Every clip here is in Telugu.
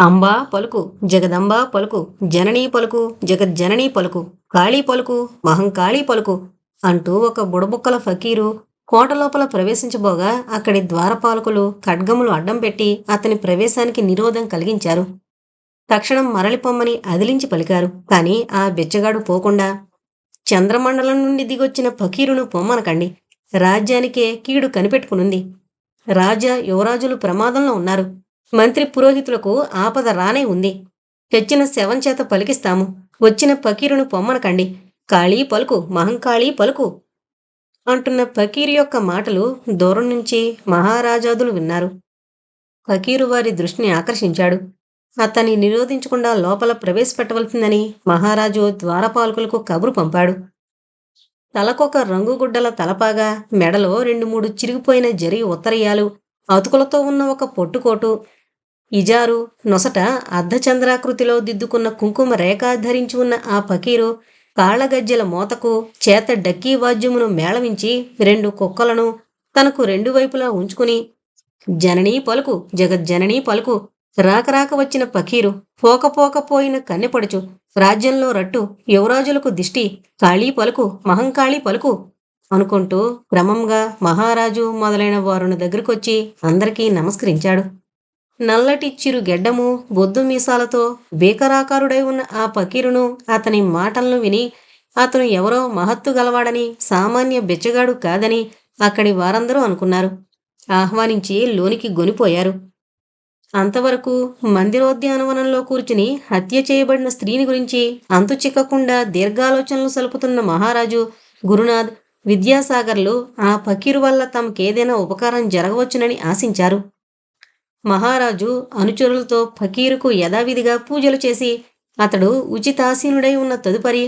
అంబా పలుకు జగదంబా పలుకు జననీ పలుకు జగజ్జననీ పలుకు కాళీ పలుకు మహంకాళీ పలుకు అంటూ ఒక బుడబుక్కల ఫకీరు కోట లోపల ప్రవేశించబోగా అక్కడి ద్వారపాలకులు ఖడ్గములు అడ్డం పెట్టి అతని ప్రవేశానికి నిరోధం కలిగించారు. తక్షణం మరలిపొమ్మని అదిలించి పలికారు. కాని ఆ బిచ్చగాడు పోకుండా చంద్రమండలం నుండి దిగొచ్చిన ఫకీరును పొమ్మనకండి. రాజ్యానికే కీడు కనిపెట్టుకునుంది. రాజా యువరాజులు ప్రమాదంలో ఉన్నారు. మంత్రి పురోహితులకు ఆపద రానే ఉంది. తెచ్చిన శవం చేత పలికిస్తాము. వచ్చిన పకీరును పొమ్మనకండి. కాళీ పలుకు మహంకాళీ పలుకు అంటున్న ఫకీరు యొక్క మాటలు దూరం నుంచి మహారాజాదులు విన్నారు. ఫకీరు వారి దృష్టిని ఆకర్షించాడు. అతన్ని నిరోధించకుండా లోపల ప్రవేశపెట్టవలసిందని మహారాజు ద్వారపాలకులకు కబురు పంపాడు. తలకొక రంగుగుడ్డల తలపాగా మెడలో రెండు మూడు చిరిగిపోయిన జరి ఉత్తరయాలు అతుకులతో ఉన్న ఒక పొట్టుకోటు ఇజారు నొసట అర్ధచంద్రాకృతిలో దిద్దుకున్న కుంకుమ రేఖ ధరించి ఉన్న ఆ ఫకీరు కాళ్ళగజ్జెల మోతకు చేత డక్కీ వాద్యమును మేళవించి రెండు కుక్కలను తనకు రెండు వైపులా ఉంచుకుని జననీ పలుకు జగజ్జననీ పలుకు రాక రాక వచ్చిన పకీరు పోకపోకపోయిన కన్నెపడుచు రాజ్యంలో రట్టు యువరాజులకు దిష్టి కాళీ పలుకు మహంకాళీ పలుకు అనుకుంటూ క్రమంగా మహారాజు మొదలైన వారుని దగ్గరకొచ్చి అందరికీ నమస్కరించాడు. నల్లటి చిరు గెడ్డము బొద్దు మీసాలతో బీకరాకారుడై ఉన్న ఆ పకీరును అతని మాటలను విని అతను ఎవరో మహత్తు గలవాడని సామాన్య బెచ్చగాడు కాదని అక్కడి వారందరూ అనుకున్నారు. ఆహ్వానించి లోనికి గొనిపోయారు. అంతవరకు మందిరోద్యానవనంలో కూర్చుని హత్య చేయబడిన స్త్రీని గురించి అంతు చిక్కకుండా దీర్ఘాలోచనలు సలుపుతున్న మహారాజు గురునాథ్ విద్యాసాగర్లు ఆ పకీరు వల్ల తమకేదైనా ఉపకారం జరగవచ్చునని ఆశించారు. మహారాజు అనుచరులతో ఫకీరుకు యథావిధిగా పూజలు చేసి అతడు ఉచితాసీనుడై ఉన్న తదుపరి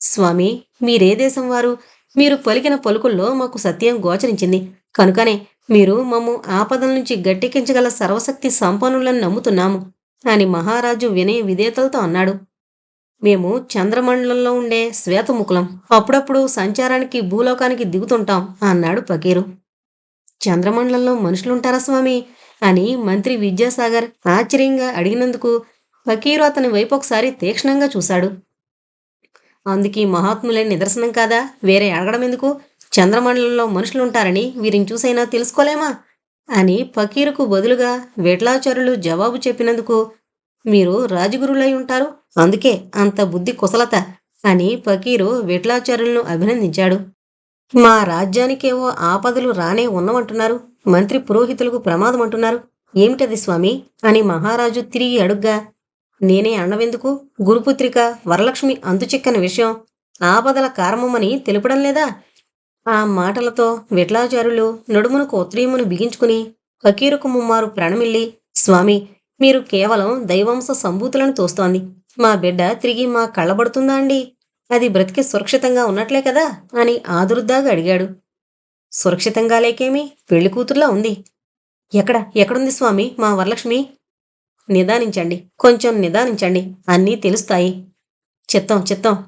స్వామి మీరే దేశం వారు. మీరు పలికిన పలుకుల్లో మాకు సత్యం గోచరించింది. కనుకనే మీరు మమ్ము ఆపదల నుంచి గట్టెక్కించగల సర్వశక్తి సంపన్నులను నమ్ముతున్నాము అని మహారాజు వినయ విధేతలతో అన్నాడు. మేము చంద్రమండలంలో ఉండే శ్వేతముకులం. అప్పుడప్పుడు సంచారానికి భూలోకానికి దిగుతుంటాం అన్నాడు ఫకీరు. చంద్రమండలంలో మనుషులుంటారా స్వామి? అని మంత్రి విద్యాసాగర్ ఆశ్చర్యంగా అడిగినందుకు ఫకీరు అతని వైపు ఒకసారి తీక్షణంగా చూశాడు. అందుకీ మహాత్ములే నిదర్శనం కాదా? వేరే అడగడం ఎందుకు? చంద్రమండలంలో మనుషులుంటారని వీరిని చూసైనా తెలుసుకోలేమా? అని ఫకీరుకు బదులుగా వేట్లాచారులు జవాబు చెప్పినందుకు మీరు రాజగురులై ఉంటారు? అందుకే అంత బుద్ధి కుశలత అని ఫకీరు విట్లాచారులను అభినందించాడు. మా రాజ్యానికేవో ఆపదలు రానే ఉన్నవంటున్నారు. మంత్రి పురోహితులకు ప్రమాదం అంటున్నారు. ఏమిటది స్వామి? అని మహారాజు తిరిగి అడుగ్గా నేనే అన్నవెందుకు? గురుపుత్రిక వరలక్ష్మి అందుచిక్కని విషయం. ఆపదల కారణమని తెలుపడం లేదా? ఆ మాటలతో విట్లాచారులు నడుమునకు ఉత్రీయమును బిగించుకుని ఫకీరుకు ముమ్మారు ప్రణమిల్లి స్వామి మీరు కేవలం దైవంశ సంభూతులను తోస్తోంది. మా బిడ్డ తిరిగి మా కళ్ళబడుతుందా అండి? అది బ్రతికి సురక్షితంగా ఉన్నట్లే కదా? అని ఆదురుద్దాగా అడిగాడు. సురక్షితంగా లేకేమి? పెళ్ళి కూతురులా ఉంది. ఎక్కడ? ఎక్కడుంది స్వామి? మా వరలక్ష్మి? నిదానించండి. కొంచెం నిదానించండి. అన్నీ తెలుస్తాయి. చిత్తం చిత్తం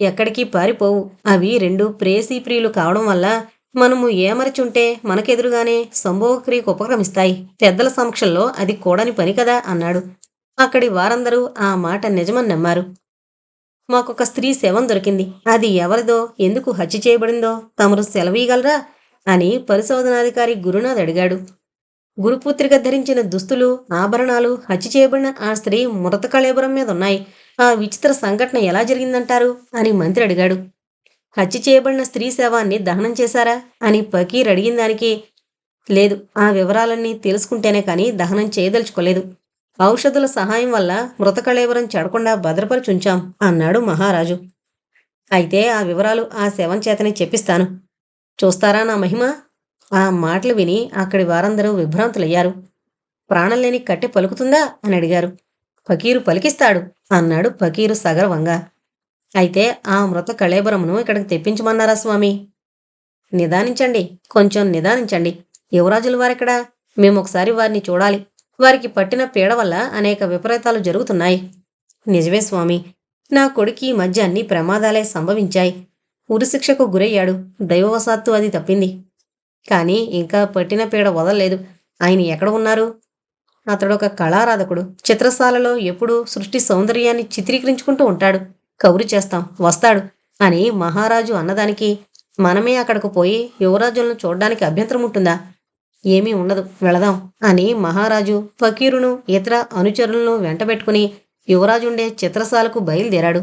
ఎక్కడికి పారిపోవు. అవి రెండు ప్రేసీ ప్రియులు కావడం వల్ల మనము ఏమరచుంటే మనకెదురుగానే సంభోగక్రియకు ఉపక్రమిస్తాయి. పెద్దల సమక్షంలో అది కూడని పని కదా అన్నాడు. అక్కడి వారందరూ ఆ మాట నిజమని నమ్మారు. మాకొక స్త్రీ శవం దొరికింది. అది ఎవరిదో ఎందుకు హత్య చేయబడిందో తమరు సెలవీయగలరా అని పరిశోధనాధికారి గురునాథ్ అడిగాడు. గురుపుత్రిక ధరించిన దుస్తులు ఆభరణాలు హత్య చేయబడిన ఆ స్త్రీ మృత కళేబరం మీద ఉన్నాయి ఆ విచిత్ర సంఘటన ఎలా జరిగిందంటారు? అని మంత్రి అడిగాడు. హత్య చేయబడిన స్త్రీ శవాన్ని దహనం చేశారా? అని పకీర్ అడిగిన దానికి లేదు ఆ వివరాలన్నీ తెలుసుకుంటేనే కానీ దహనం చేయదలుచుకోలేదు. ఔషధుల సహాయం వల్ల మృత కళేబరం చెడకుండా భద్రపరిచుంచాం అన్నాడు మహారాజు. అయితే ఆ వివరాలు ఆ శవం చేతనే చెప్పిస్తాను. చూస్తారా నా మహిమ? ఆ మాటలు విని అక్కడి వారందరూ విభ్రాంతులయ్యారు. ప్రాణం లేని కట్టె పలుకుతుందా? అని అడిగారు. ఫకీరు పలికిస్తాడు అన్నాడు ఫకీరు సగర్వంగా. అయితే ఆ మృత కళేబరమును ఇక్కడికి తెప్పించమన్నారా స్వామి? నిదానించండి కొంచెం నిదానించండి. యువరాజుల వారెక్కడా? మేము ఒకసారి వారిని చూడాలి. వారికి పట్టిన పీడ వల్ల అనేక విపరీతాలు జరుగుతున్నాయి. నిజమే స్వామి. నా కొడుకి ఈ మధ్య అన్ని ప్రమాదాలే సంభవించాయి. ఉరిశిక్షకు గురయ్యాడు. దైవవశాత్తు అది తప్పింది. కానీ ఇంకా పట్టిన పీడ వదలలేదు. ఆయన ఎక్కడ ఉన్నారు? అతడొక కళారాధకుడు. చిత్రశాలలో ఎప్పుడూ సృష్టి సౌందర్యాన్ని చిత్రీకరించుకుంటూ ఉంటాడు. కబురు చేస్తాం. వస్తాడు అని మహారాజు అన్నదానికి మనమే అక్కడికి పోయి యువరాజులను చూడడానికి అభ్యంతరం ఉంటుందా? ఏమీ ఉండదు. వెళదాం అని మహారాజు ఫకీరును ఇతర అనుచరులను వెంటబెట్టుకుని యువరాజుండే చిత్రశాలకు బయలుదేరాడు.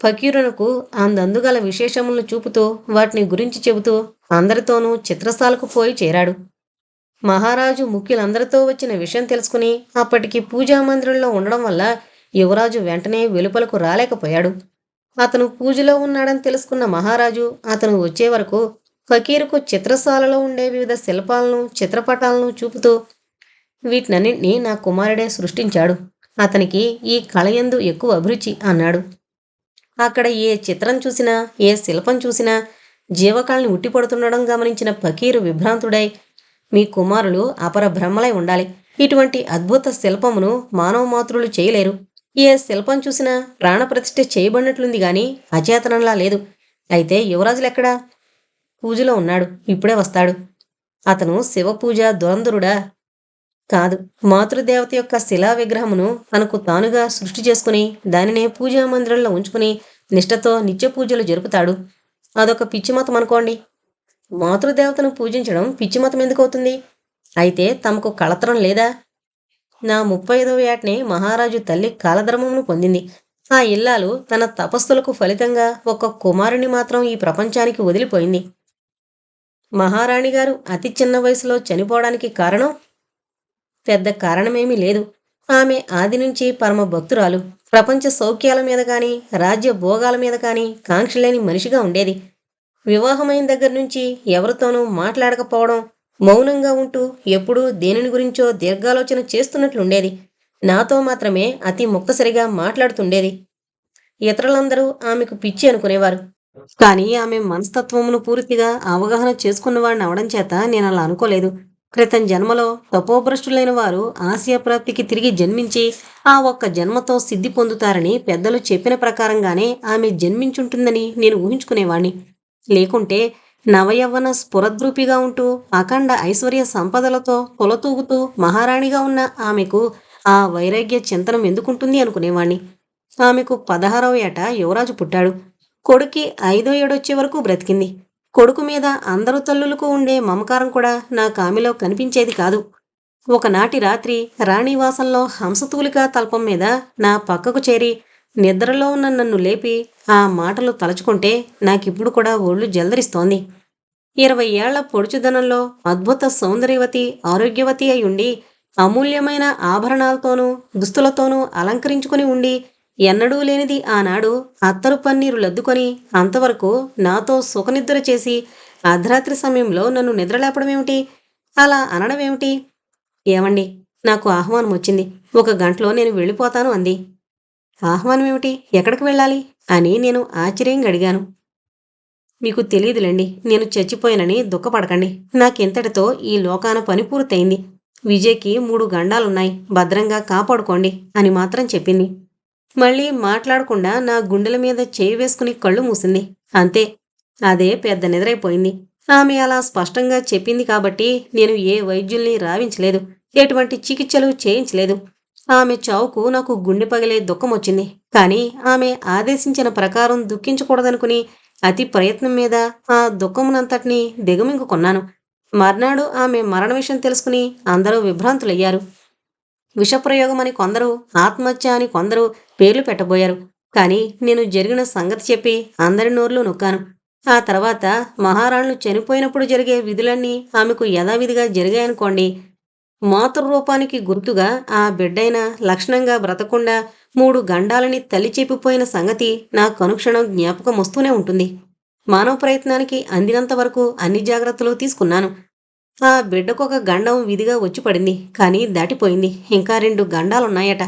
ఫకీరునకు అందందుగల విశేషములను చూపుతూ వాటిని గురించి చెబుతూ అందరితోనూ చిత్రశాలకు పోయి చేరాడు. మహారాజు ముఖ్యులందరితో వచ్చిన విషయం తెలుసుకుని అప్పటికి పూజా మందిరంలో ఉండడం వల్ల యువరాజు వెంటనే వెలుపలకు రాలేకపోయాడు. అతను పూజలో ఉన్నాడని తెలుసుకున్న మహారాజు అతను వచ్చే వరకు ఫకీరుకు చిత్రశాలలో ఉండే వివిధ శిల్పాలను చిత్రపటాలను చూపుతూ వీటినన్నింటినీ నా కుమారుడే సృష్టించాడు. అతనికి ఈ కళయందు ఎక్కువ అభిరుచి అన్నాడు. అక్కడ ఏ చిత్రం చూసినా ఏ శిల్పం చూసినా జీవకాలని ఉట్టిపడుతుండడం గమనించిన ఫకీరు విభ్రాంతుడై మీ కుమారులు అపర బ్రహ్మలై ఉండాలి. ఇటువంటి అద్భుత శిల్పమును మానవ మాతృలు చేయలేరు. ఏ శిల్పం చూసినా ప్రాణప్రతిష్ఠ చేయబడినట్లుంది గాని అచేతనంలా లేదు. అయితే యువరాజులెక్కడా? పూజలో ఉన్నాడు. ఇప్పుడే వస్తాడు. అతను శివపూజ దురంధరుడా? కాదు. మాతృదేవత యొక్క శిలా విగ్రహమును తనకు తానుగా సృష్టి చేసుకుని దానినే పూజా మందిరంలో ఉంచుకుని నిష్ఠతో నిత్య పూజలు జరుపుతాడు. అదొక పిచ్చిమతం అనుకోండి. మాతృదేవతను పూజించడం పిచ్చిమతం ఎందుకు అవుతుంది? అయితే తమకు కళతరం లేదా? నా ముప్పై ఐదవ ఏటనే మహారాజు తల్లి కాలధర్మమును పొందింది. ఆ ఇల్లాలు తన తపస్సులకు ఫలితంగా ఒక కుమారుని మాత్రం ఈ ప్రపంచానికి వదిలిపోయింది. మహారాణి గారు అతి చిన్న వయసులో చనిపోవడానికి కారణం? పెద్ద కారణమేమీ లేదు. ఆమె ఆది నుంచి పరమ భక్తురాలు. ప్రపంచ సౌఖ్యాల మీద కానీ రాజ్య భోగాల మీద కానీ కాంక్ష లేని మనిషిగా ఉండేది. వివాహమైన దగ్గర నుంచి ఎవరితోనూ మాట్లాడకపోవడం మౌనంగా ఉంటూ ఎప్పుడూ దేనిని గురించో దీర్ఘాలోచన చేస్తున్నట్లుండేది. నాతో మాత్రమే అతి ముక్తసరిగా మాట్లాడుతుండేది. ఇతరులందరూ ఆమెకు పిచ్చి అనుకునేవారు. కానీ ఆమె మనస్తత్వమును పూర్తిగా అవగాహన చేసుకున్నవాడిని అవడం చేత నేను అలా అనుకోలేదు. క్రితం జన్మలో తపోభ్రష్టులైన వారు ఆసియా ప్రాప్తికి తిరిగి జన్మించి ఆ ఒక్క జన్మతో సిద్ధి పొందుతారని పెద్దలు చెప్పిన ప్రకారంగానే ఆమె జన్మించుంటుందని నేను ఊహించుకునేవాణ్ణి. లేకుంటే నవయవ్వన స్ఫురద్రూపిగా ఉంటూ అఖండ ఐశ్వర్య సంపదలతో కొలతూగుతూ మహారాణిగా ఉన్న ఆమెకు ఆ వైరాగ్య చింతనం ఎందుకుంటుంది అనుకునేవాణ్ణి. ఆమెకు పదహారవ ఏట యువరాజు పుట్టాడు. కొడుక్కి ఐదో ఏడొచ్చే వరకు బ్రతికింది. కొడుకు మీద అందరు తల్లులకు ఉండే మమకారం కూడా నా కామిలో కనిపించేది కాదు. ఒకనాటి రాత్రి రాణివాసంలో హంసతూలిక తల్పం మీద నా పక్కకు చేరి నిద్రలో ఉన్న నన్ను లేపి ఆ మాటలు తలుచుకుంటే నాకిప్పుడు కూడా ఒళ్ళు జల్దరిస్తోంది. ఇరవై ఏళ్ళ పొడుచుదనంలో అద్భుత సౌందర్యవతి ఆరోగ్యవతి అయి ఉండి అమూల్యమైన ఆభరణాలతోనూ దుస్తులతోనూ అలంకరించుకుని ఉండి ఎన్నడూ లేనిది ఆనాడు అత్తరు పన్నీరు లద్దుకొని అంతవరకు నాతో సుఖనిద్ర చేసి అర్ధరాత్రి సమయంలో నన్ను నిద్రలేపడమేమిటి? అలా అనడమేమిటి? ఏమండి నాకు ఆహ్వానం వచ్చింది. ఒక గంటలో నేను వెళ్ళిపోతాను అంది. ఆహ్వానం ఏమిటి ఎక్కడికి వెళ్ళాలి? అని నేను ఆశ్చర్యంగా అడిగాను. మీకు తెలియదులేండి నేను చచ్చిపోయానని దుఃఖపడకండి. నాకింతటితో ఈ లోకాన పని పూర్తయింది. విజయ్కి మూడు గండాలున్నాయి. భద్రంగా కాపాడుకోండి అని మాత్రం చెప్పింది. మళ్ళీ మాట్లాడకుండా నా గుండెల మీద చేయి వేసుకుని కళ్ళు మూసింది. అంతే అదే పెద్ద నిద్రైపోయింది. ఆమె అలా స్పష్టంగా చెప్పింది కాబట్టి నేను ఏ వైద్యుల్ని రావించలేదు ఎటువంటి చికిత్సలు చేయించలేదు. ఆమె చావుకు నాకు గుండె పగిలే దుఃఖం వచ్చింది. కానీ ఆమె ఆదేశించిన ప్రకారం దుఃఖించకూడదనుకుని అతి ప్రయత్నం మీద ఆ దుఃఖమునంతటినీ దిగమింగుకున్నాను. మర్నాడు ఆమె మరణ విషయం తెలుసుకుని అందరూ విభ్రాంతులయ్యారు. విషప్రయోగం అని కొందరు ఆత్మహత్య అని కొందరు పేర్లు పెట్టబోయారు. కానీ నేను జరిగిన సంగతి చెప్పి అందరి నోర్లు నొక్కాను. ఆ తర్వాత మహారాణులు చనిపోయినప్పుడు జరిగే విధులన్నీ ఆమెకు యథావిధిగా జరిగాయనుకోండి. మాతృరూపానికి గుర్తుగా ఆ బిడ్డైన లక్షణంగా బ్రతకుండా మూడు గండాలని తల్లి చెప్పిపోయిన సంగతి నా కనుక్షణం జ్ఞాపకం వస్తూనే ఉంటుంది. మానవ ప్రయత్నానికి అందినంత వరకు అన్ని జాగ్రత్తలు తీసుకున్నాను. ఆ బిడ్డకు ఒక గండం విధిగా వచ్చి పడింది. కానీ దాటిపోయింది. ఇంకా రెండు గండాలున్నాయట.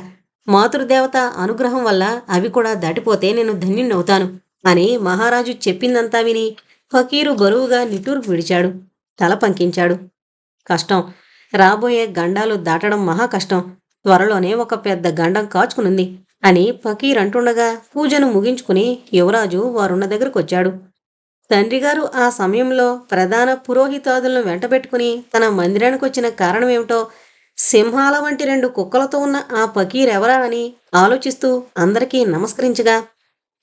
మాతృదేవత అనుగ్రహం వల్ల అవి కూడా దాటిపోతే నేను ధన్యుణ్ణవుతాను అని మహారాజు చెప్పిందంతా విని ఫకీరు బరువుగా నిట్టూరు విడిచాడు. తల పంకించాడు. కష్టం. రాబోయే గండాలు దాటడం మహా కష్టం. త్వరలోనే ఒక పెద్ద గండం కాచుకునుంది అని ఫకీర్ అంటుండగా పూజను ముగించుకుని యువరాజు వారున్న దగ్గరకు వచ్చాడు తండ్రిగారు ఆ సమయంలో ప్రధాన పురోహితాదులను వెంటబెట్టుకుని తన మందిరానికి వచ్చిన కారణమేమిటో సింహాల వంటి రెండు కుక్కలతో ఉన్న ఆ పకీరెవరా అని ఆలోచిస్తూ అందరికీ నమస్కరించగా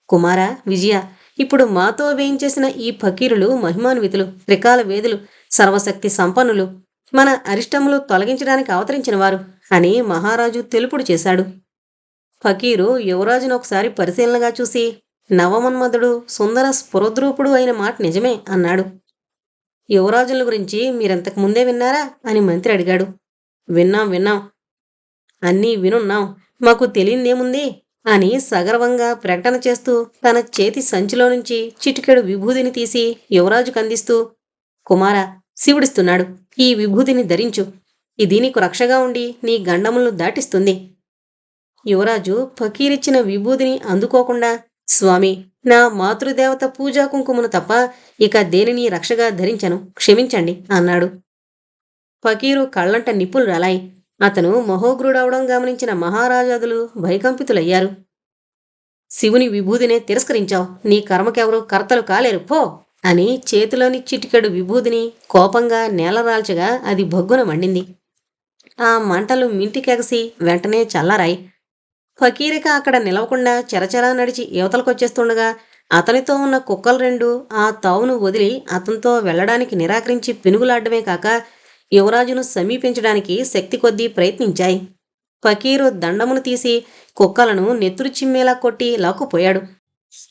కుమార విజయ ఇప్పుడు మాతో వేయించేసిన ఈ ఫకీరులు మహిమాన్వితులు త్రికాల వేదులు సర్వశక్తి సంపన్నులు మన అరిష్టములు తొలగించడానికి అవతరించిన వారు అని మహారాజు తెలుపుడు చేశాడు. ఫకీరు యువరాజును ఒకసారి పరిశీలనగా చూసి నవమన్మధుడు సుందర స్ఫురద్రూపుడు అయిన మాట నిజమే అన్నాడు. యువరాజుల గురించి మీరంతకు ముందే విన్నారా? అని మంత్రి అడిగాడు. విన్నాం విన్నాం. అన్నీ వినున్నాం. మాకు తెలియదేముంది అని సగర్వంగా ప్రకటన చేస్తూ తన చేతి సంచిలో నుంచి చిటికెడు విభూదిని తీసి యువరాజుకు అందిస్తూ కుమార శివుడిస్తున్నాడు. ఈ విభూతిని ధరించు. ఇది నీకు రక్షగా ఉండి నీ గండములను దాటిస్తుంది యువరాజు ఫకీరిచ్చిన విభూతిని అందుకోకుండా స్వామి నా మాతృదేవత పూజా కుంకుమను తప్ప ఇక దేనిని రక్షగా ధరించను? క్షమించండి అన్నాడు. ఫకీరు కళ్ళంట నిప్పులు రాలాయి. అతను మహోగ్రుడవడం గమనించిన మహారాజాదులు భయకంపితులయ్యారు. శివుని విభూదినే తిరస్కరించావు. నీ కర్మకెవరూ కర్తలు కాలేరు. పో! అని చేతిలోని చిటికెడు విభూదిని కోపంగా నేలరాల్చగా అది భగ్గున మండింది. ఆ మంటలు మింటికెగసి వెంటనే చల్లారాయి. ఫకీరిక అక్కడ నిలవకుండా చెరచెరా నడిచి యువతలకొచ్చేస్తుండగా అతనితో ఉన్న కుక్కలు రెండు ఆ తావును వదిలి అతనితో వెళ్ళడానికి నిరాకరించి పినుగులాడ్డమే కాక యువరాజును సమీపించడానికి శక్తి కొద్దీ ప్రయత్నించాయి. ఫకీరు దండమును తీసి కుక్కలను నెత్తురు చిమ్మేలా కొట్టి లాక్కుపోయాడు.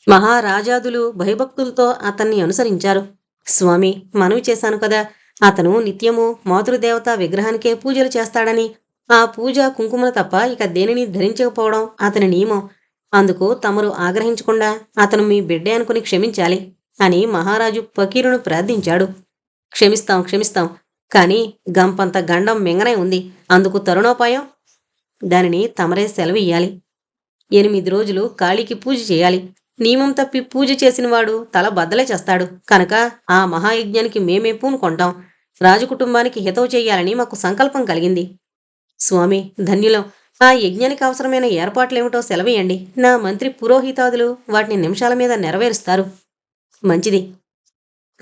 మహారాజాదులు భయభక్తులతో అతన్ని అనుసరించారు. స్వామి మనవి చేశాను కదా. అతను నిత్యము మాతృదేవత విగ్రహానికే పూజలు చేస్తాడని ఆ పూజ కుంకుమను తప్ప ఇక దేనిని ధరించకపోవడం అతని నియమం. అందుకు తమరు ఆగ్రహించకుండా అతను మీ బిడ్డే అనుకుని క్షమించాలి అని మహారాజు ఫకీరును ప్రార్థించాడు. క్షమిస్తాం క్షమిస్తాం. కానీ గంపంత గండం మింగనే ఉంది. అందుకు తరుణోపాయం? దానిని తమరే సెలవియ్యాలి. ఎనిమిది రోజులు కాళీకి పూజ చేయాలి. నియమం తప్పి పూజ చేసినవాడు తల బద్దలే చేస్తాడు. కనుక ఆ మహాయజ్ఞానికి మేమే పూనుకొంటాం. రాజకుటుంబానికి హితవు చేయాలని మాకు సంకల్పం కలిగింది. స్వామి ధన్యులం. ఆ యజ్ఞానికి అవసరమైన ఏర్పాట్లేమిటో సెలవేయండి. నా మంత్రి పురోహితాదులు వాటిని నిమిషాల మీద నెరవేరుస్తారు. మంచిది.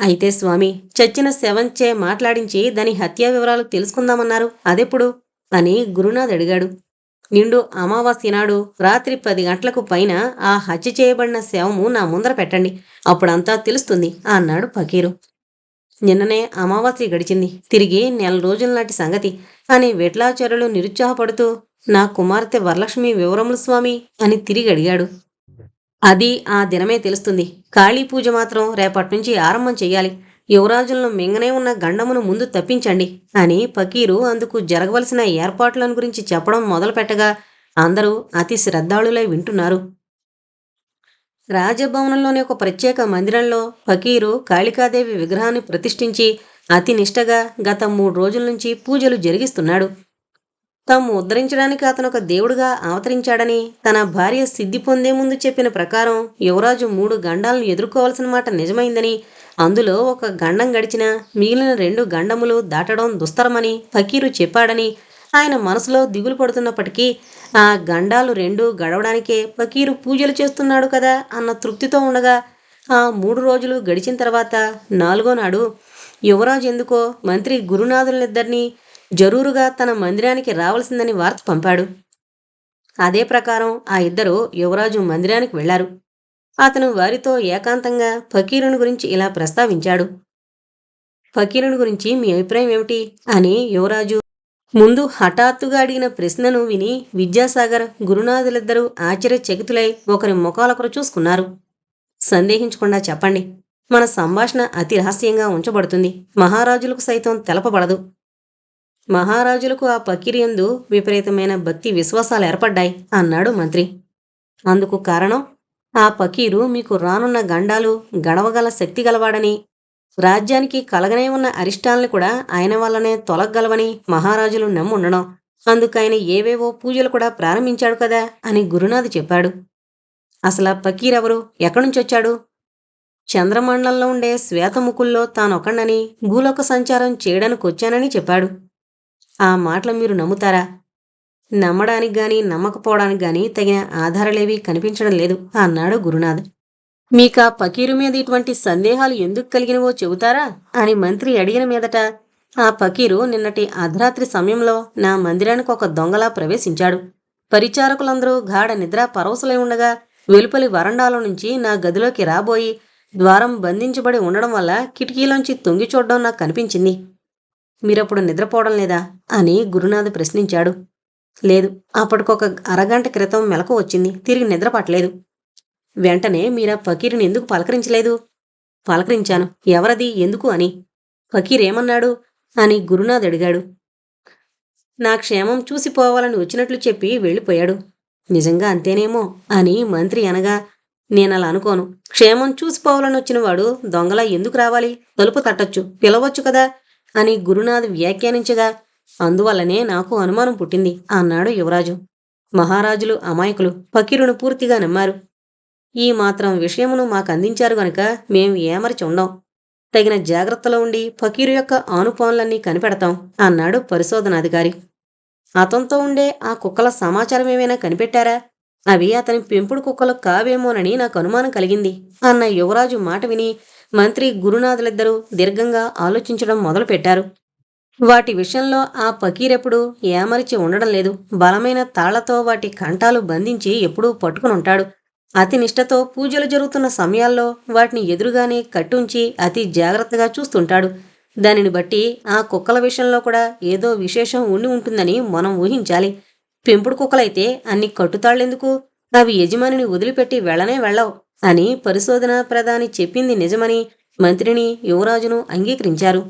అయితే స్వామి చచ్చిన శవంచే మాట్లాడించి దాని హత్యా వివరాలు తెలుసుకుందామన్నారు. అదెప్పుడు? అని గురునాథ్ అడిగాడు. నిండు అమావాస్య నాడు రాత్రి పది గంటలకు పైన ఆ హత్య చేయబడిన శవము నా ముందర పెట్టండి. అప్పుడంతా తెలుస్తుంది. అన్నాడు ఫకీరు నిన్ననే అమావాస్య గడిచింది. తిరిగి నెల రోజుల నాటి సంగతి. అని వేట్లాచార్యులు నిరుత్సాహపడుతూ నా కుమార్తె వరలక్ష్మి వివరములు స్వామి అని తిరిగి అడిగాడు. అది ఆ దినమే తెలుస్తుంది. కాళీ పూజ మాత్రం రేపటి నుంచి ఆరంభం చెయ్యాలి. యువరాజులను మింగనే ఉన్న గండమును ముందు తప్పించండి అని ఫకీరు అందుకు జరగవలసిన ఏర్పాట్లను గురించి చెప్పడం మొదలుపెట్టగా అందరూ అతి శ్రద్ధాళులై వింటున్నారు. రాజభవనంలోని ఒక ప్రత్యేక మందిరంలో ఫకీరు కాళికాదేవి విగ్రహాన్ని ప్రతిష్ఠించి అతి నిష్టగా గత మూడు రోజుల నుంచి పూజలు జరిగిస్తున్నాడు. తాము ఉద్ధరించడానికి అతను ఒక దేవుడుగా అవతరించాడని తన భార్య సిద్ధి పొందే ముందు చెప్పిన ప్రకారం యువరాజు మూడు గండాలను ఎదుర్కోవాల్సిన మాట నిజమైందని అందులో ఒక గండం గడిచిన మిగిలిన రెండు గండములు దాటడం దుస్తరమని ఫకీరు చెప్పాడని ఆయన మనసులో దిగులు పడుతున్నప్పటికీ ఆ గండాలు రెండు గడవడానికే ఫకీరు పూజలు చేస్తున్నాడు కదా అన్న తృప్తితో ఉండగా ఆ మూడు రోజులు గడిచిన తర్వాత నాలుగో నాడు యువరాజు ఎందుకో మంత్రి గురునాథులిద్దరినీ జరూరుగా తన మందిరానికి రావాల్సిందని వార్త పంపాడు. అదే ప్రకారం ఆ ఇద్దరు యువరాజు మందిరానికి వెళ్ళారు అతను వారితో ఏకాంతంగా ఫకీరుని గురించి ఇలా ప్రస్తావించాడు. ఫకీరుని గురించి మీ అభిప్రాయం ఏమిటి? అని యువరాజు ముందు హఠాత్తుగా అడిగిన ప్రశ్నను విని విద్యాసాగర్ గురునాథులిద్దరూ ఆశ్చర్యచకితులై ఒకరి ముఖాలొకరు చూసుకున్నారు. సందేహించకుండా చెప్పండి. మన సంభాషణ అతి రహస్యంగా ఉంచబడుతుంది. మహారాజులకు సైతం తెలపబడదు. మహారాజులకు ఆ పక్కిరియందు విపరీతమైన భక్తి విశ్వాసాలు ఏర్పడ్డాయి అన్నాడు మంత్రి. అందుకు కారణం ఆ పకీరు మీకు రానున్న గండాలు గడవగల శక్తి గలవాడని రాజ్యానికి కలగనే ఉన్న అరిష్టాల్ని కూడా ఆయన వల్లనే తొలగలవని మహారాజులు నమ్ముండడం. అందుకైన ఏవేవో పూజలు కూడా ప్రారంభించాడు కదా అని గురునాథ్ చెప్పాడు. అసలు ఆ పకీర్ ఎవరు? ఎక్కడి నుంచి వచ్చాడు? చంద్రమండలంలో ఉండే శ్వేతముఖుల్లో తానొకండని భూలోక సంచారం చేయడానికి వచ్చానని చెప్పాడు. ఆ మాటలు మీరు నమ్ముతారా? నమ్మడానికి గాని నమ్మకపోవడానికి గాని తగిన ఆధారాలేవీ కనిపించడం లేదు అన్నాడు గురునాథ్. మీకా పకీరు మీద ఇటువంటి సందేహాలు ఎందుకు కలిగినవో చెబుతారా? అని మంత్రి అడిగిన మీదట ఆ పకీరు నిన్నటి అర్ధరాత్రి సమయంలో నా మందిరానికి ఒక దొంగలా ప్రవేశించాడు. పరిచారకులందరూ గాఢ నిద్ర పరవశలై ఉండగా వెలుపలి వరండాలో నుంచి నా గదిలోకి రాబోయి ద్వారం బంధించబడి ఉండడం వల్ల కిటికీలోంచి తొంగి చూడడం నాకు కనిపించింది మీరప్పుడు నిద్రపోవడం లేదా? అని గురునాథ్ ప్రశ్నించాడు. లేదు అప్పటికొక అరగంట క్రితం మెలకు వచ్చింది. తిరిగి నిద్రపట్టలేదు. వెంటనే మీరా పకీరుని ఎందుకు పలకరించలేదు? పలకరించాను. ఎవరది? ఎందుకు అని. ఫకీర్ ఏమన్నాడు అని గురునాథ్ అడిగాడు. నా క్షేమం చూసిపోవాలని వచ్చినట్లు చెప్పి వెళ్ళిపోయాడు. నిజంగా అంతేనేమో అని మంత్రి అనగా నేనలా అనుకోను. క్షేమం చూసిపోవాలని వచ్చినవాడు దొంగలా ఎందుకు రావాలి? తలుపు తట్టొచ్చు పిలవచ్చు కదా? అని గురునాథ్ వ్యాఖ్యానించగా అందువల్లనే నాకు అనుమానం పుట్టింది అన్నాడు యువరాజు. మహారాజులు అమాయకులు ఫకీరును పూర్తిగా నమ్మారు. ఈ మాత్రం విషయమును మాకు అందించారు గనుక మేము ఏమరిచి ఉండం తగిన జాగ్రత్తలో ఉండి ఫకీరు యొక్క ఆనుపానులన్నీ కనిపెడతాం అన్నాడు పరిశోధనాధికారి. అతనితో ఉండే ఆ కుక్కల సమాచారం ఏమైనా కనిపెట్టారా? అవి అతని పెంపుడు కుక్కలు కావేమోనని నాకు అనుమానం కలిగింది అన్న యువరాజు మాట విని మంత్రి గురునాథులిద్దరూ దీర్ఘంగా ఆలోచించడం మొదలుపెట్టారు. వాటి విషయంలో ఆ పకీరెప్పుడు ఏమరిచి ఉండడం లేదు బలమైన తాళ్ళతో వాటి కంఠాలు బంధించి ఎప్పుడూ పట్టుకుని ఉంటాడు అతి నిష్టతో పూజలు జరుగుతున్న సమయాల్లో వాటిని ఎదురుగానే కట్టుంచి అతి జాగ్రత్తగా చూస్తుంటాడు. దానిని బట్టి ఆ కుక్కల విషయంలో కూడా ఏదో విశేషం ఉండి ఉంటుందని మనం ఊహించాలి. పెంపుడు కుక్కలైతే అన్ని కట్టుతాళ్ళెందుకు అవి యజమానిని వదిలిపెట్టి వెళ్ళనే వెళ్ళవు అని పరిశోధన ప్రధాని చెప్పింది నిజమని మంత్రిని యువరాజును అంగీకరించారు.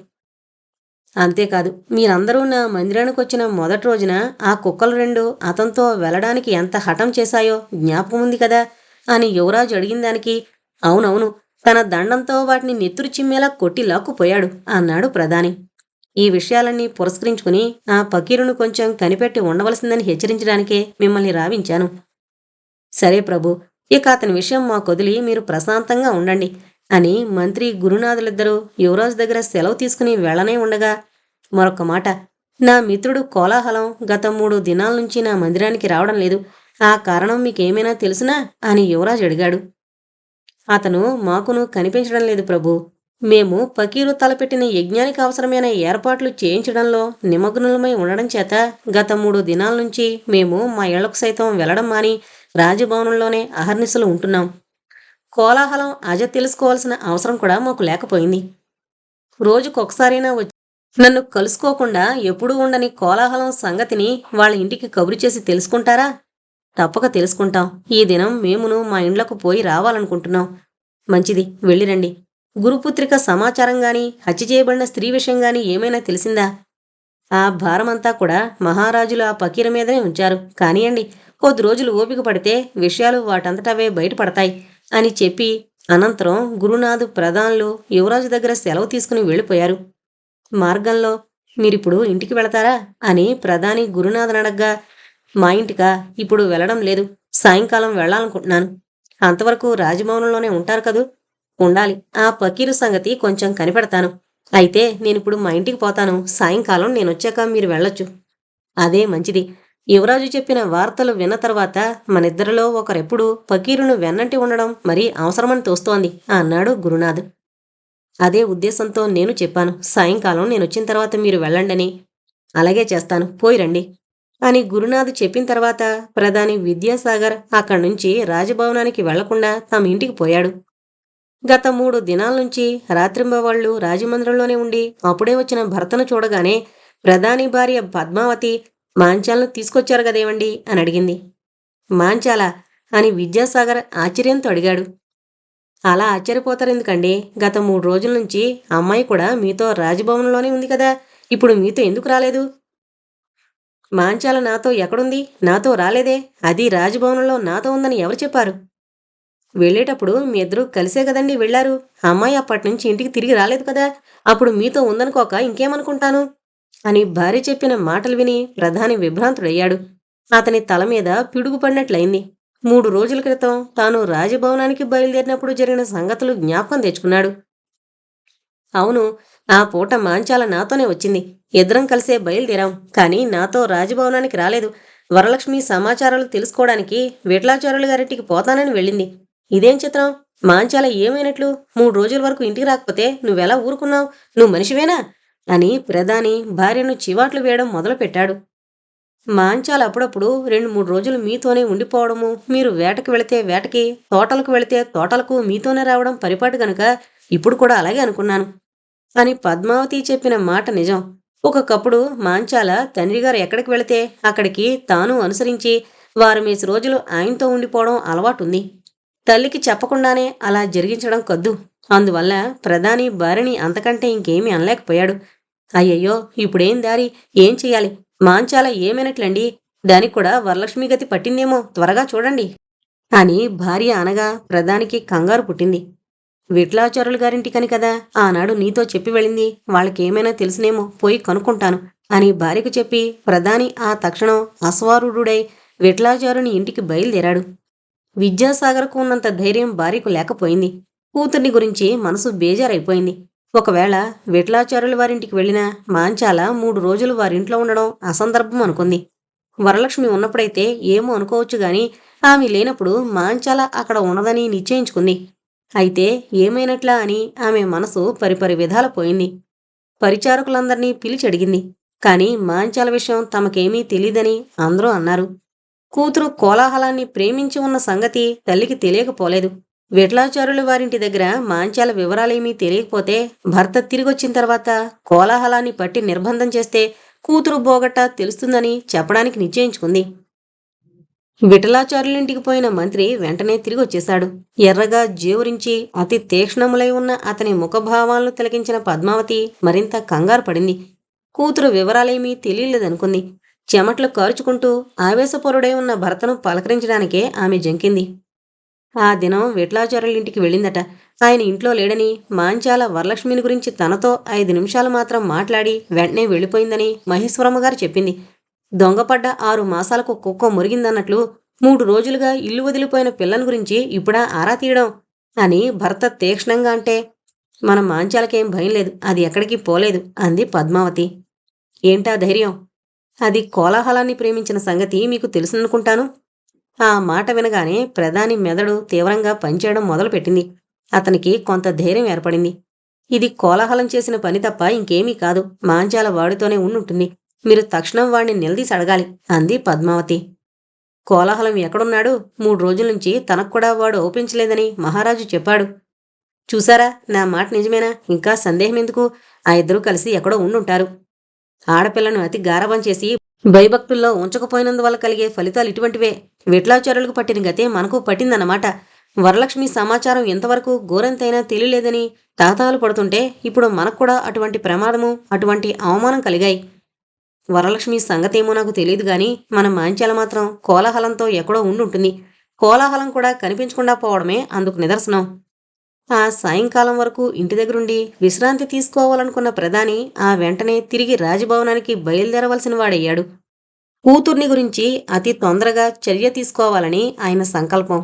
అంతేకాదు మీరందరూ నా మందిరానికి వచ్చిన మొదటి రోజున ఆ కుక్కలు రెండు అతనితో వెళ్ళడానికి ఎంత హఠం చేశాయో జ్ఞాపకం ఉంది కదా. అని యువరాజు అడిగిన దానికి అవునవును తన దండంతో వాటిని నెత్తురు చిమ్మేలా కొట్టి లాక్కుపోయాడు అన్నాడు ప్రధాని. ఈ విషయాలన్నీ పురస్కరించుకుని ఆ పకీరును కొంచెం కనిపెట్టి ఉండవలసిందని హెచ్చరించడానికే మిమ్మల్ని రావించాను. సరే ప్రభు ఇక అతని విషయం మా కొదిలి మీరు ప్రశాంతంగా ఉండండి అని మంత్రి గురునాథులిద్దరూ యువరాజు దగ్గర సెలవు తీసుకుని వెళ్ళనే ఉండగా మరొక మాట నా మిత్రుడు కోలాహలం గత మూడు దినాల నుంచి నా మందిరానికి రావడం లేదు. ఆ కారణం మీకేమైనా తెలుసునా? అని యువరాజ్ అడిగాడు. అతను మాకును కనిపించడం లేదు ప్రభు. మేము పకీరు తలపెట్టిన యజ్ఞానికి అవసరమైన ఏర్పాట్లు చేయించడంలో నిమగ్నులమై ఉండడం చేత గత మూడు దినాల నుంచి మేము మా ఇళ్ళకు సైతం వెళ్ళడం మాని రాజభవనంలోనే అహర్నిశలు ఉంటున్నాం. కోలాహలం అజ తెలుసుకోవాల్సిన అవసరం కూడా మాకు లేకపోయింది. రోజుకొకసారైనా వచ్చి నన్ను కలుసుకోకుండా ఎప్పుడూ ఉండని కోలాహలం సంగతిని వాళ్ళ ఇంటికి కబురు చేసి తెలుసుకుంటారా? తప్పక తెలుసుకుంటాం. ఈ దినం మేమును మా ఇండ్లకు పోయి రావాలనుకుంటున్నాం. మంచిది వెళ్ళిరండి గురుపుత్రిక సమాచారం గాని హత్య చేయబడిన స్త్రీ విషయం గాని ఏమైనా తెలిసిందా? ఆ భారమంతా కూడా మహారాజులు ఆ పకీర మీదనే ఉంచారు. కానియండి కొద్ది రోజులు ఓపిక పడితే విషయాలు వాటంతటవే బయటపడతాయి అని చెప్పి అనంతరం గురునాథు ప్రధానులు యువరాజు దగ్గర సెలవు తీసుకుని వెళ్ళిపోయారు. మార్గంలో మీరిప్పుడు ఇంటికి వెళతారా? అని ప్రధాని గురునాథ్ అడగ్గా మా ఇంటికా? ఇప్పుడు వెళ్ళడం లేదు. సాయంకాలం వెళ్ళాలనుకుంటున్నాను. అంతవరకు రాజభవనంలోనే ఉంటారు కదూ? ఉండాలి. ఆ పకీరు సంగతి కొంచెం కనిపెడతాను. అయితే నేనిప్పుడు మా ఇంటికి పోతాను. సాయంకాలం నేను వచ్చాక మీరు వెళ్ళొచ్చు. అదే మంచిది. యువరాజు చెప్పిన వార్తలు విన్న తర్వాత మనిద్దరిలో ఒకరెప్పుడు పకీరును వెన్నంటి ఉండడం మరీ అవసరమని తోస్తోంది అన్నాడు గురునాథ్. అదే ఉద్దేశంతో నేను చెప్పాను. సాయంకాలం నేను వచ్చిన తర్వాత మీరు వెళ్ళండని. అలాగే చేస్తాను. పోయి రండి. అని గురునాథ్ చెప్పిన తర్వాత ప్రధాని విద్యాసాగర్ అక్కడి నుంచి రాజభవనానికి వెళ్ళకుండా తమ ఇంటికి పోయాడు. గత మూడు దినాల నుంచి రాత్రింబవాళ్ళు రాజమందిరంలోనే ఉండి అప్పుడే వచ్చిన భర్తను చూడగానే ప్రధాని భార్య పద్మావతి మాంచాలను తీసుకొచ్చారు కదేవండి? అని అడిగింది. మాంచాల? అని విద్యాసాగర్ ఆశ్చర్యంతో అడిగాడు. అలా ఆశ్చర్యపోతారు ఎందుకండి గత మూడు రోజుల నుంచి అమ్మాయి కూడా మీతో రాజభవనంలోనే ఉంది కదా. ఇప్పుడు మీతో ఎందుకు రాలేదు? మాంచాల నాతో ఎక్కడుంది? నాతో రాలేదే. అది రాజభవనంలో నాతో ఉందని ఎవరు చెప్పారు? వెళ్ళేటప్పుడు మీ ఇద్దరూ కలిసే కదండి వెళ్ళారు. అమ్మాయి అప్పటి నుంచి ఇంటికి తిరిగి రాలేదు కదా. అప్పుడు మీతో ఉందనుకోక ఇంకేమనుకుంటాను? అని భార్య చెప్పిన మాటలు విని ప్రధాని విభ్రాంతుడయ్యాడు. అతని తల మీద పిడుగు పడినట్లయింది. మూడు రోజుల క్రితం తాను రాజభవనానికి బయలుదేరినప్పుడు జరిగిన సంగతులు జ్ఞాపకం తెచ్చుకున్నాడు. అవును ఆ పూట మాంచాల నాతోనే వచ్చింది. ఇద్దరం కలిసే బయలుదేరాం. కానీ నాతో రాజభవనానికి రాలేదు. వరలక్ష్మి సమాచారాలు తెలుసుకోవడానికి విఠలాచార్యులు గారింటికి పోతానని వెళ్ళింది. ఇదేం చిత్రం? మాంచాల ఏమైనట్లు? మూడు రోజుల వరకు ఇంటికి రాకపోతే నువ్వెలా ఊరుకున్నావు? నువ్వు మనిషివేనా? అని ప్రధాని భార్యను చివాట్లు వేయడం మొదలుపెట్టాడు. మాంచాల అప్పుడప్పుడు రెండు మూడు రోజులు మీతోనే ఉండిపోవడము మీరు వేటకి వెళితే వేటకి తోటలకు వెళితే తోటలకు మీతోనే రావడం పరిపాటు కనుక ఇప్పుడు కూడా అలాగే అనుకున్నాను. అని పద్మావతి చెప్పిన మాట నిజం. ఒకప్పుడు మాంచాల తండ్రిగారు ఎక్కడికి వెళితే అక్కడికి తాను అనుసరించి వారమేసి రోజులు ఆయనతో ఉండిపోవడం అలవాటుంది. తల్లికి చెప్పకుండానే అలా జరిగించడం కద్దు. అందువల్ల ప్రధాని భార్యని అంతకంటే ఇంకేమీ అనలేకపోయాడు. అయ్యయ్యో ఇప్పుడేం దారి? ఏం చెయ్యాలి? మాంచాల ఏమైనట్లండి? దానికి కూడా వరలక్ష్మి గతి పట్టిందేమో? త్వరగా చూడండి. అని భార్య అనగా ప్రధానికి కంగారు పుట్టింది. విట్లాచారులు గారింటికని కదా. ఆనాడు నీతో చెప్పి వెళ్ళింది. వాళ్ళకేమైనా తెలుసునేమో పోయి కనుక్కుంటాను అని భార్యకు చెప్పి ప్రధాని ఆ తక్షణం అస్వారూఢుడై విట్లాచారుని ఇంటికి బయలుదేరాడు. విద్యాసాగర్కు ఉన్నంత ధైర్యం భార్యకు లేకపోయింది. కూతుర్ని గురించి మనసు బేజారైపోయింది. ఒకవేళ విట్లాచారుల వారింటికి వెళ్ళినా మాంచాల మూడు రోజులు వారింట్లో ఉండడం అసందర్భం అనుకుంది. వరలక్ష్మి ఉన్నప్పుడైతే ఏమో అనుకోవచ్చు గాని ఆమె లేనప్పుడు మాంచాల అక్కడ ఉన్నదని నిశ్చయించుకుంది. అయితే ఏమైనట్లా అని ఆమె మనసు పరిపరి విధాల పోయింది. పరిచారకులందరినీ పిలిచి అడిగింది. కాని మాంచాల విషయం తమకేమీ తెలీదని అందరూ అన్నారు. కూతురు కోలాహలాన్ని ప్రేమించి ఉన్న సంగతి తల్లికి తెలియకపోలేదు. విఠలాచారుల వారింటి దగ్గర మాంచాల వివరాలేమీ తెలియకపోతే భర్త తిరిగొచ్చిన తర్వాత కోలాహలాన్ని పట్టి నిర్బంధం చేస్తే కూతురు బోగట్ట తెలుస్తుందని చెప్పడానికి నిశ్చయించుకుంది. విఠలాచార్యులింటికి పోయిన మంత్రి వెంటనే తిరిగి వచ్చేశాడు ఎర్రగా జేవురించి అతి తీక్ష్ణములై ఉన్న అతని ముఖభావాలను తిలకించిన పద్మావతి మరింత కంగారు పడింది. కూతురు వివరాలేమీ తెలియలేదనుకుంది. చెమట్లు కారుచుకుంటూ ఆవేశపరుడై ఉన్న భర్తను పలకరించడానికే ఆమె జంకింది. ఆ దినం విఠలాచార్యులింటికి వెళ్ళిందట. ఆయన ఇంట్లో లేడని మాంచాల వరలక్ష్మిని గురించి తనతో ఐదు నిమిషాలు మాత్రం మాట్లాడి వెంటనే వెళ్ళిపోయిందని మహేశ్వరమ్మ గారు చెప్పింది. దొంగపడ్డ ఆరు మాసాలకు కుక్క మురిగిందన్నట్లు మూడు రోజులుగా ఇల్లు వదిలిపోయిన పిల్లని గురించి ఇప్పుడా ఆరా తీయడం అని భర్త తీక్ష్ణంగా అంటే మన మాంచాలకేం భయం లేదు అది ఎక్కడికి పోలేదు అంది పద్మావతి. ఏంటా ధైర్యం? అది కోలాహలాన్ని ప్రేమించిన సంగతి మీకు తెలుసుననుకుంటాను ఆ మాట వినగానే ప్రధాని మెదడు తీవ్రంగా పనిచేయడం మొదలుపెట్టింది. అతనికి కొంత ధైర్యం ఏర్పడింది. ఇది కోలాహలం చేసిన పని తప్ప ఇంకేమీ కాదు మాంచాల వాడితోనే ఉండుంటుంది. మీరు తక్షణం వాణ్ణి నిలదీసి అడగాలి అంది పద్మావతి. కోలాహలం ఎక్కడున్నాడు? మూడు రోజుల నుంచి తనకు కూడా వాడు ఓపించలేదని మహారాజు చెప్పాడు. చూసారా నా మాట నిజమేనా? ఇంకా సందేహం ఎందుకు? ఆ ఇద్దరూ కలిసి ఎక్కడో ఉండుంటారు. ఆడపిల్లను అతి గారవం చేసి భయభక్తుల్లో ఉంచకపోయినందువల్ల కలిగే ఫలితాలు ఇటువంటివే. విట్లాచారులకు పట్టిన గతే మనకు పట్టిందన్నమాట. వరలక్ష్మి సమాచారం ఎంతవరకు ఘోరంతైనా తెలియలేదని తాతాలు పడుతుంటే ఇప్పుడు మనకు కూడా అటువంటి ప్రమాదము అటువంటి అవమానం కలిగాయి. వరలక్ష్మి సంగతేమో నాకు తెలియదు గాని మన మాంచాల మాత్రం కోలాహలంతో ఎక్కడో ఉండుంటుంది. కోలాహలం కూడా కనిపించకుండా పోవడమే అందుకు నిదర్శనం. ఆ సాయంకాలం వరకు ఇంటి దగ్గరుండి విశ్రాంతి తీసుకోవాలనుకున్న ప్రధాని ఆ వెంటనే తిరిగి రాజభవనానికి బయలుదేరవలసిన వాడయ్యాడు. కూతుర్ని గురించి అతి తొందరగా చర్య తీసుకోవాలని ఆయన సంకల్పం.